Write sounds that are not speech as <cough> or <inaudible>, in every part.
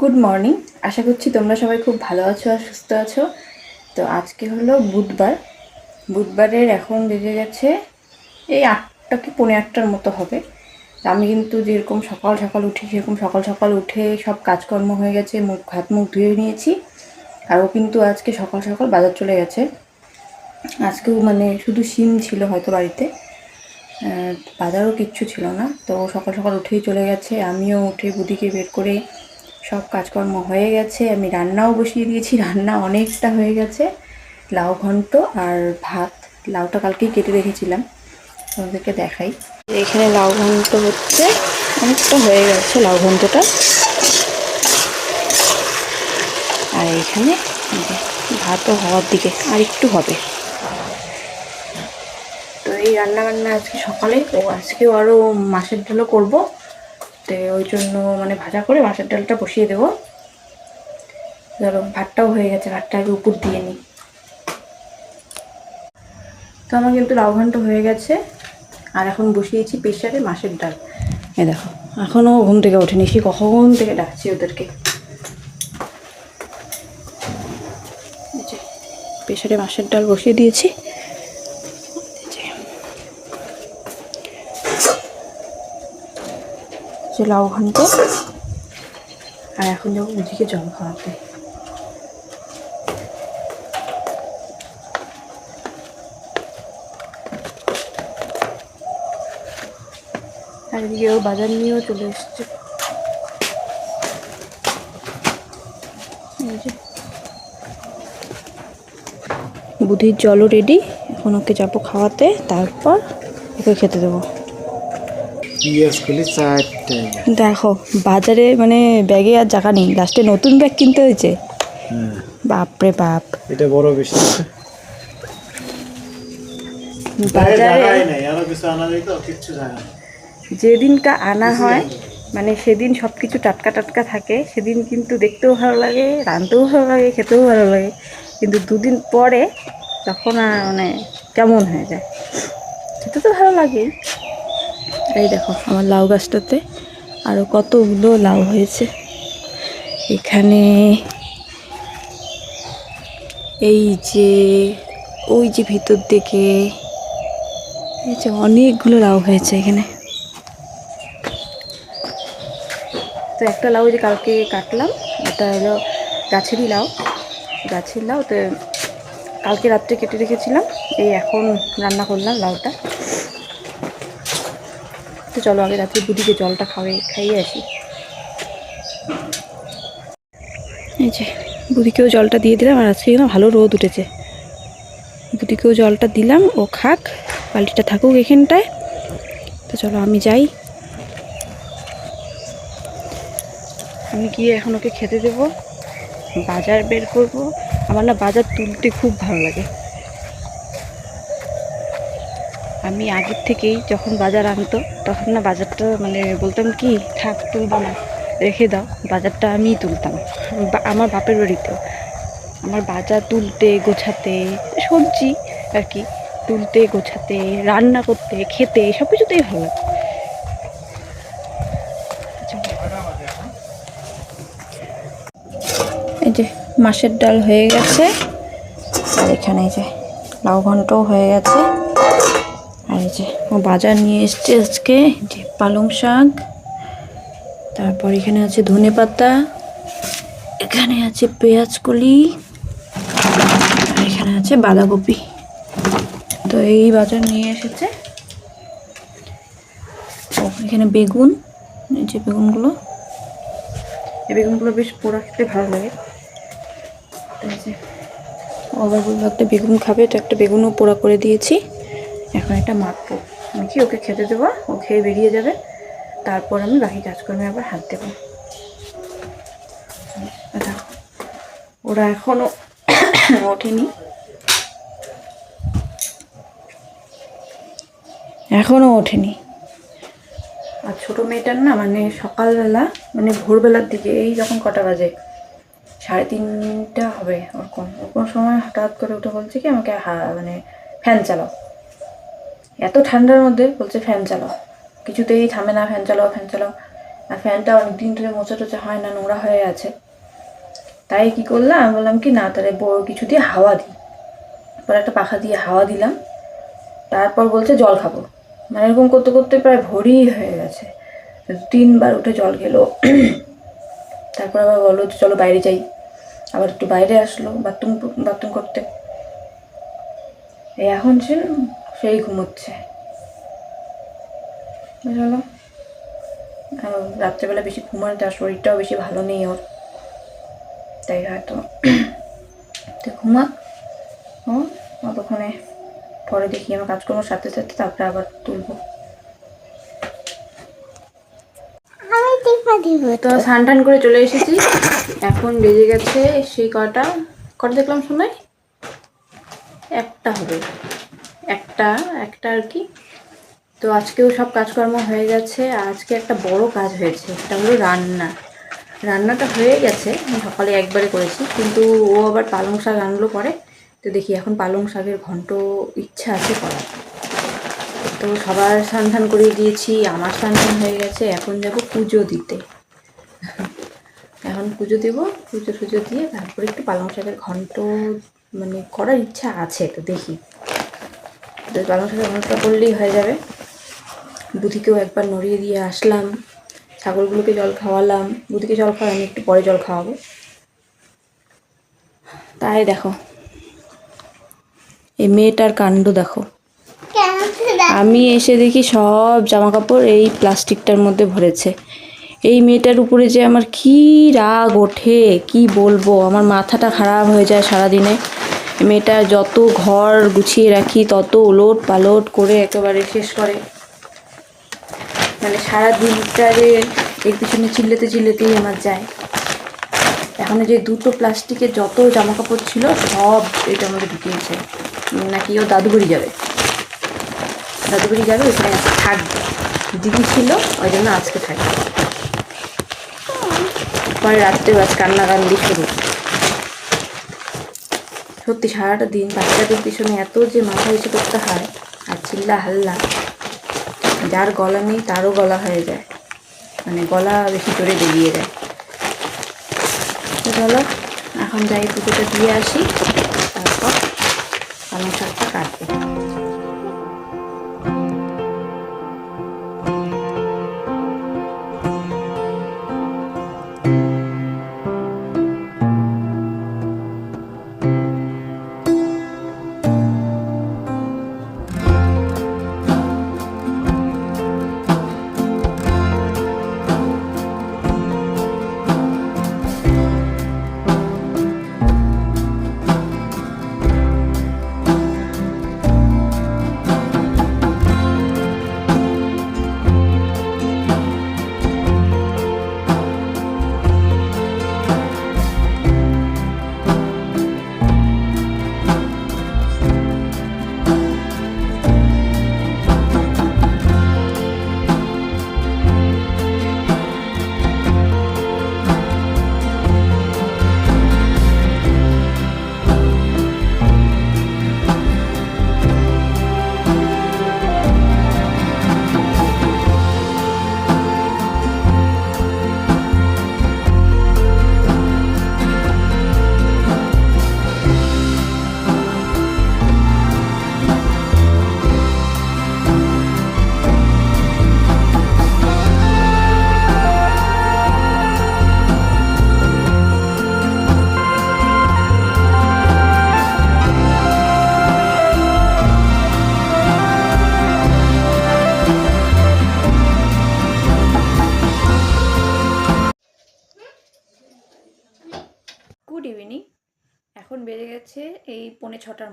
Good morning আশা করছি তোমরা সবাই খুব ভালো আছো আর সুস্থ আছো। তো আজকে হলো বুধবার। বুধবারের এখন বেজে গেছে, এই আটটা কি পৌনে আটটার মতো হবে। আমি কিন্তু যেরকম সকাল সকাল উঠি, সেরকম সকাল সকাল উঠে সব কাজকর্ম হয়ে গেছে, মুখ হাত মুখ ধুয়ে নিয়েছি। আর ও কিন্তু আজকে সকাল সকাল বাজার চলে গেছে। আজকেও মানে শুধু সিম ছিল হয়তো বাড়িতে। বাজারও কিচ্ছু ছিল না। তো সকাল সকাল উঠেই চলে গেছে। আমিও উঠে বুদিকে বের করে সব কাজকর্ম হয়ে গেছে, আমি রান্নাও বসিয়ে দিয়েছি, রান্না অনেকটা হয়ে গেছে। লাউ ঘন্ট আর ভাত, লাউটা কালকেই কেটে রেখেছিলাম, তোমাদেরকে দেখাই। এখানে লাউ ঘন্ট হচ্ছে, অনেকটা হয়ে গেছে লাউ ঘন্টটা। আর এখানে ভাতও হওয়ার দিকে, আর একটু হবে। তো এই রান্না বান্না আজকে সকালে, ও আজকেও আরও মাছের ডালও করব। তো ওই জন্য মানে ভাজা করে মাছের ডালটা বসিয়ে দেবো। ধরো ভাতটাও হয়ে গেছে, ভাতটা আগে উপর দিয়ে নিই। তো আমার কিন্তু লাউ ঘন্ট হয়ে গেছে, আর এখন বসিয়েছি প্রেশারে মাছের ডাল। এ দেখো এখনও ঘুম থেকে ওঠেনি, সে কখন থেকে ডাকছি ওদেরকে? প্রেশারে মাছের ডাল বসিয়ে দিয়েছি এই যে যে লাউ ঘন্ট আর এখন যাব মুদিকে জল খাওয়াতে। আর বাজার নিয়েও চলে এসছে। বুধির জলও রেডি এখন ওকে যাব খাওয়াতে, তারপর ওকে খেতে দেবো। দেখো বাজারে মানে ব্যাগে আর জায়গা নেই। লাস্টে নতুন ব্যাগ কিনতে হয়েছে। হ্যাঁ। বাপরে বাপ। এটা বড় বেশি যেদিনটা আনা হয় মানে সেদিন সব কিছু টাটকা টাটকা থাকে সেদিন কিন্তু দেখতেও ভালো লাগে রাঁধতেও ভালো লাগে খেতেও ভালো লাগে। কিন্তু দুদিন পরে তখন আর মানে কেমন হয়ে যায়? খেতে তো ভালো লাগে। এই দেখো, আমার লাউ গাছটাতে আরও কতগুলো লাউ হয়েছে। এখানে এই যে, ওই যে ভিতর দিকে এই যে অনেকগুলো লাউ হয়েছে এখানে। তো একটা লাউ যে কালকে কাটলাম, এটা হলো গাছেরই লাউ। গাছের লাউ তো কালকে রাত্রে কেটে রেখেছিলাম, এই এখন রান্না করলাম লাউটা। তো চলো আগে রাত্রে বুদিকে জলটা খাওয়াই, খাইয়ে আসি। এই যে বুদিকেও জলটা দিয়ে দিলাম, আর আজকে কিন্তু ভালো রোদ উঠেছে। বুদিকেও জলটা দিলাম, ও খাক, বালতিটা থাকুক এখানটায়। তো চলো আমি যাই। আমি গিয়ে এখন ওকে খেতে দেবো, বাজার বের করব। আমার না বাজার তুলতে খুব ভালো লাগে। আমি আগের থেকেই যখন বাজার আনতো, তখন না বাজারটা মানে বলতাম কি, থাক, তুলবো না, রেখে দাও। বাজারটা আমিই তুলতাম। আমার বাপের বাড়িতেও। আমার বাজার তুলতে, গোছাতে, সবজি আর কি, তুলতে, গোছাতে, রান্না করতে, খেতে সব কিছুতেই ভালো এই যে মাছের ডাল হয়ে গেছে। আর এখানে এই যে, লাউ ঘন্টও হয়ে গেছে। ও বাজার নিয়ে এসছে আজকে যে পালং শাক। তারপর এখানে আছে ধনে পাতা, এখানে আছে পেঁয়াজ কলি, আর এখানে আছে বাঁধাকপি। তো এই বাজার নিয়ে এসেছে। এখানে বেগুন, এই যে বেগুনগুলো। এই বেগুনগুলো বেশ পোড়া খেতে ভালো লাগে। তো ও আবার বলল একটা বেগুন খাবে, তো একটা বেগুনও পোড়া করে দিয়েছি। এখন একটা মাখবো। কি ওকে খেতে দেবো? ও খেয়ে বেরিয়ে যাবে। তারপর আমি বাকি কাজকর্মে আবার হাত দেবো। ওরা এখনও <coughs> ওঠেনি। এখনও ওঠেনি। আর ছোটো মেয়েটার না মানে সকালবেলা মানে ভোরবেলার দিকে, এই যখন কটা বাজে, সাড়ে তিনটা হবে, ওরকম। ওরকম সময় হঠাৎ করে উঠে বলছে কি, আমাকে হা- মানে ফ্যান চালাও। এত ঠান্ডার মধ্যে বলছে ফ্যান চালাও। কিছুতেই থামে না, ফ্যান চালাও ফ্যান চালাও। আর ফ্যানটা অনেক দিন ধরে মোচা টোচা হয় না, নোংরা হয়ে আছে। তাই কি করলাম? আমি বললাম কি, না, তাহলে বড় কিছু দিয়ে হাওয়া দিই। পরে একটা পাখা দিয়ে হাওয়া দিলাম। তারপর বলছে, জল খাব। মানে এরকম করতে করতে প্রায় ভোরই হয়ে গেছে। তিনবার উঠে জল খেলো। তারপর আবার বলল, চলো বাইরে যাই। আবার একটু বাইরে আসলো, বাথরুম বাথরুম করতে। এখন সে সেই ঘুমোচ্ছে। বুঝলো? রাত্রেবেলা বেশি ঘুমালে তার শরীরটাও বেশি ভালো নেই ওর। তাই হয়তো তো ঘুমাক ও অতক্ষণে পরে দেখি আমার কাজকর্মের সাথে সাথে তারপরে আবার তুলবো। তো স্নান টান করে চলে এসেছি। এখন বেজে গেছে সেই কটা। কটা দেখলাম শোনাই একটা হবে। একটা একটা আর কি। তো আজকেও সব কাজকর্ম হয়ে গেছে। আজকে একটা বড় কাজ হয়েছে, সেটা হলো রান্না। রান্নাটা হয়ে গেছে সকালে একবারে করেছি, কিন্তু ও আবার পালং শাক আনলো পরে। তো দেখি এখন পালং শাকের ঘন্ট ইচ্ছা আছে করার। তো সবার সন্ধান করিয়ে দিয়েছি, আমার স্নান টান হয়ে গেছে, এখন যাব পুজো দিতে। এখন পুজো দেব, পুজো টুজো দিয়ে তারপরে একটু পালং শাকের ঘন্ট মানে করার ইচ্ছা আছে, তো দেখি। তো পালং শাকের ঘন্টটা করলেই হয়ে যাবে। বুধিকেও একবার নড়িয়ে দিয়ে আসলাম। ছাগলগুলোকে জল খাওয়ালাম। বুধিকে জল খাওয়াই, আমি একটু পরে জল খাওয়াবো। তাই দেখো। এই মেয়েটার কাণ্ড দেখো। আমি এসে দেখি সব জামা কাপড় এই প্লাস্টিকটার মধ্যে ভরেছে। এই মেয়েটার উপরে যে আমার কি রাগ ওঠে, কি বলব? আমার মাথাটা খারাপ হয়ে যায় সারাদিনে। মেয়েটা যত ঘর গুছিয়ে রাখি, তত ওলট পালট করে একেবারে শেষ করে। মানে সারা দিনটা যে এর পিছনে চিল্লেতে চিল্লেতেই আমার যায়। এখন যে দুটো প্লাস্টিকের যত জামা কাপড় ছিল, সব এটার মধ্যে ঢুকিয়েছে নাকি ও দাদুগুড়ি যাবে? দাদুবাড়ি যাবে, ওখানে থাকবে। দিদি ছিল, ওই জন্য আজকে থাকবে। পরে রাত্রে বাস কান্নাকান্দি শুরু। সত্যি সারাটা দিন বাচ্চাদের পিছনে এত যে মাথা উঁচু করতে হয়, আর চিল্লা হাল্লা, যার গলা নেই তারও গলা হয়ে যায়। মানে গলা বেশি করে বেরিয়ে যায়। চলো, এখন যাই পুজোটা দিয়ে আসি, তারপর পালং শাকটা কাটবো।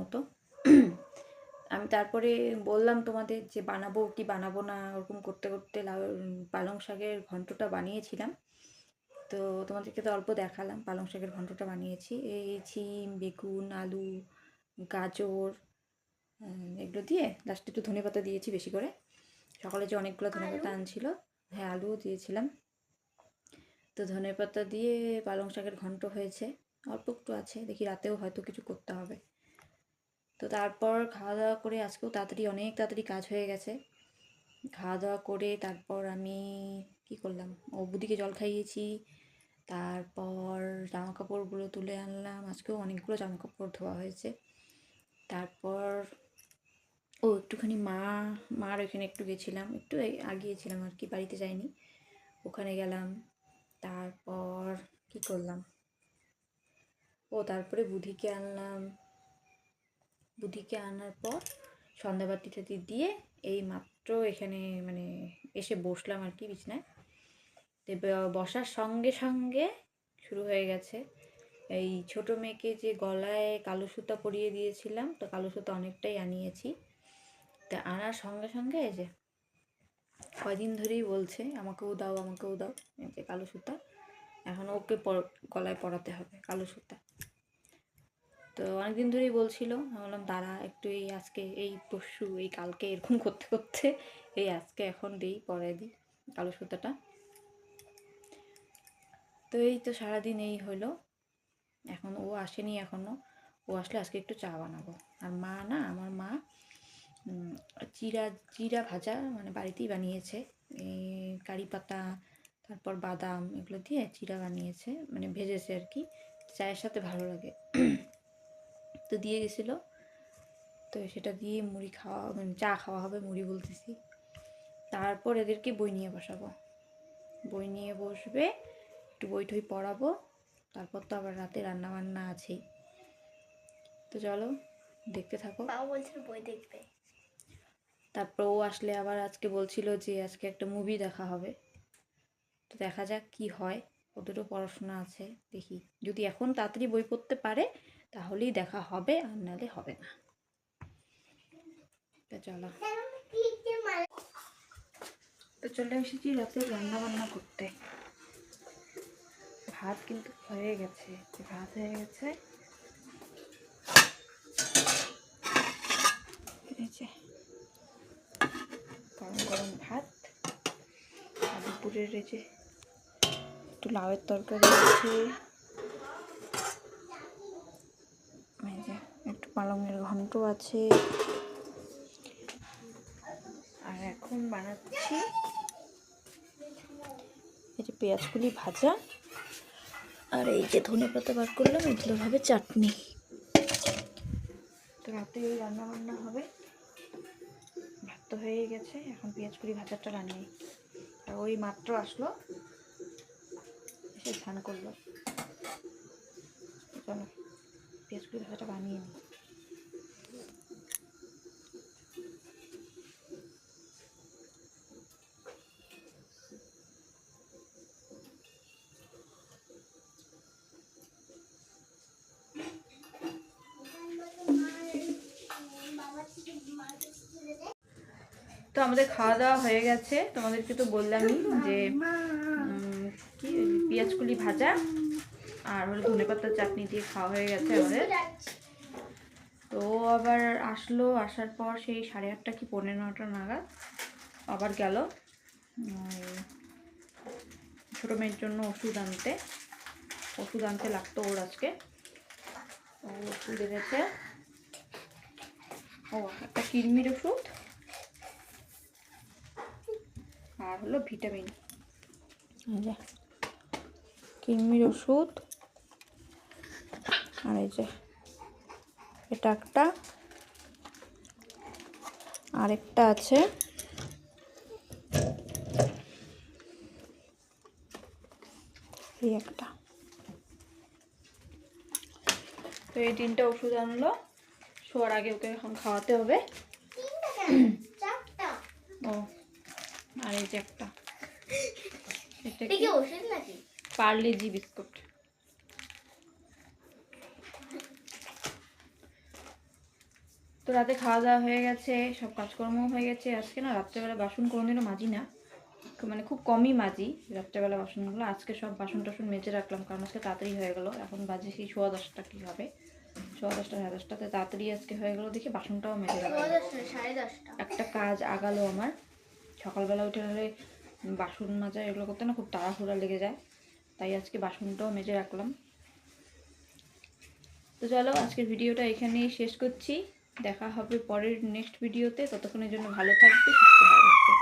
মতো। আমি তারপরে বললাম তোমাদের যে বানাবো কি বানাবো না ওরকম করতে করতে লাউ- পালং শাকের ঘন্টটা বানিয়েছিলাম। তো তোমাদেরকে তো অল্প দেখালাম পালং শাকের ঘন্টটা বানিয়েছি। এই ছিম বেগুন আলু গাজর এগুলো দিয়ে লাস্টে একটু ধনে পাতা দিয়েছি বেশি করে। সকালে যে অনেকগুলো ধনে পাতা আনছিল হ্যাঁ আলুও দিয়েছিলাম। তো ধনে পাতা দিয়ে পালং শাকের ঘন্ট হয়েছে। অল্প একটু আছে দেখি রাতেও হয়তো কিছু করতে হবে। তো তারপর খাওয়া দাওয়া করে আজকেও তাড়াতাড়ি, অনেক তাড়াতাড়ি কাজ হয়ে গেছে। খাওয়া দাওয়া করে তারপর আমি কী করলাম? ও বুদিকে জল খাইয়েছি। তারপর জামা কাপড়গুলো তুলে আনলাম। আজকেও অনেকগুলো জামা কাপড় ধোয়া হয়েছে। তারপর, ও একটুখানি মা, মার ওইখানে একটু গেছিলাম। একটু আগিয়েছিলাম আর কি, বাড়িতে যাইনি। ওখানে গেলাম। তারপর কি করলাম? ও তারপরে বুধিকে আনলাম। বুধিকে আনার পর সন্ধ্যাবাতি টাতি দিয়ে এই মাত্র এখানে মানে এসে বসলাম আর কি বিছনায়। বসার সঙ্গে সঙ্গে শুরু হয়ে গেছে। এই ছোট মেয়েকে যে গলায় কালো সুতা পরিয়ে দিয়েছিলাম, তো কালো সুতা অনেকটাই আনিয়েছি। তা আনার সঙ্গে সঙ্গে এই যে কদিন ধরেই বলছে, আমাকেও দাও আমাকেও দাও। এই যে কালো সুতা। এখন ওকে গলায় পরাতে হবে কালো সুতা। তো অনেকদিন ধরেই বলছিল। আমি বললাম, দাঁড়া, একটু এই আজকে, এই পরশু, এই কালকে এরকম করতে করতে, এই আজকে এখন দিই, পরে দিই কালো সুতাটা তো এই তো সারাদিন এই হলো এখন ও আসেনি এখনও ও আসলে আজকে একটু চা বানাবো। আর মা না, আমার মা চিরা চিরা ভাজা মানে বাড়িতেই বানিয়েছে। এই কারি পাতা, তারপর বাদাম এগুলো দিয়ে চিরা বানিয়েছে মানে ভেজেছে আর কি। চায়ের সাথে ভালো লাগে। তো দিয়ে গেছিল। তো সেটা দিয়ে মুড়ি খাওয়া মানে চা খাওয়া হবে মুড়ি বলতেছি। তারপর এদেরকে বই নিয়ে বসাবো। বই নিয়ে বসবে একটু বই টই পড়াবো তারপর তো আবার রাতে রান্না বান্না আছেই। তো চলো দেখতে থাকো। বাবা বলছিল বই দেখবে। তারপর ও আসলে আবার আজকে বলছিল যে আজকে একটা মুভি দেখা হবে। তো দেখা যাক কি হয়। ওদেরও পড়াশোনা আছে, দেখি। যদি এখন তাড়াতাড়ি বই পড়তে পারে, তাহলেই দেখা হবে, আর নাহলে হবে না। তো চলো। তো চলে এসেছি রাতে রান্না বান্না করতে। ভাত কিন্তু হয়ে গেছে ভাত হয়ে গেছে গরম গরম ভাত দুপুরের এই যে একটু লাউয়ের তরকারি আছে। একটু পালংয়ের ঘন্ট আছে। আর এখন বানাচ্ছি এই যে পেঁয়াজগুলি ভাজা। আর এই যে ধনে পাতা বার করলাম, এগুলো হবে চাটনি। তো রাতে এই রান্না বান্না হবে। ভাত তো হয়ে গেছে, এখন পেঁয়াজ কুড়ি ভাজাটা রান্নাই। আর ওই মাত্র আসলো এসে স্নান করল। চলো ভাজাটা বানিয়ে নিই। তো আমাদের খাওয়া দাওয়া হয়ে গেছে। তোমাদেরকে তো বললামই যে কি পেঁয়াজ কুলি ভাজা আর হলো ধনে পাতার চাটনি দিয়ে খাওয়া হয়ে গেছে আমাদের। তো আবার আসলো আসার পর সেই সাড়ে আটটা কি পৌনে নটা নাগাদ আবার গেল। ছোটো মেয়ের জন্য ওষুধ আনতে ওষুধ আনতে লাগতো ওর আজকে। ও ওষুধ এনেছে। ও একটা কিরমির ওষুধ আর হলো ভিটামিন। কিরমির ওষুধ। আর এই যে এটা একটা। আরেকটা আছে। এই একটা। তো এই তিনটা ওষুধ আনলো। শোয়ার আগে ওকে এখন খাওয়াতে হবে। ও আর এই যে একটা। এটা কি? ওষুধ নাকি? Parle G biscuit. তো রাতে খাওয়া দাওয়া হয়ে গেছে সব কাজকর্ম হয়ে গেছে। আজকে না রাত্রেবেলা বাসন কোনোদিনও মাজি না। মানে খুব কমই মাজি রাত্রেবেলা বাসনগুলো। আজকে সব বাসন টাসন মেজে রাখলাম কারণ আজকে তাড়াতাড়ি হয়ে গেল। এখন বাজে সেই সোয়া দশটা কী হবে? সোয়া দশটা সাড়ে দশটাতে তাড়াতাড়ি আজকে হয়ে গেলো দেখে বাসনটাও মেজে রাখলাম। সাড়ে দশটা। একটা কাজ আগালো আমার। সকালবেলা উঠে হলে বাসন মাজা এগুলো করতে না খুব তাড়াহুড়া লেগে যায়। তাই আজকে বাসনটাও মেজে রাখলাম। তো চলো, আজকের ভিডিওটা এখানেই শেষ করছি। দেখা হবে পরের নেক্সট ভিডিওতে ততক্ষণের জন্য ভালো থাকবে, সুস্থ ভালো থাকবে।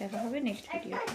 দেখা হবে নেক্সট ভিডিওতে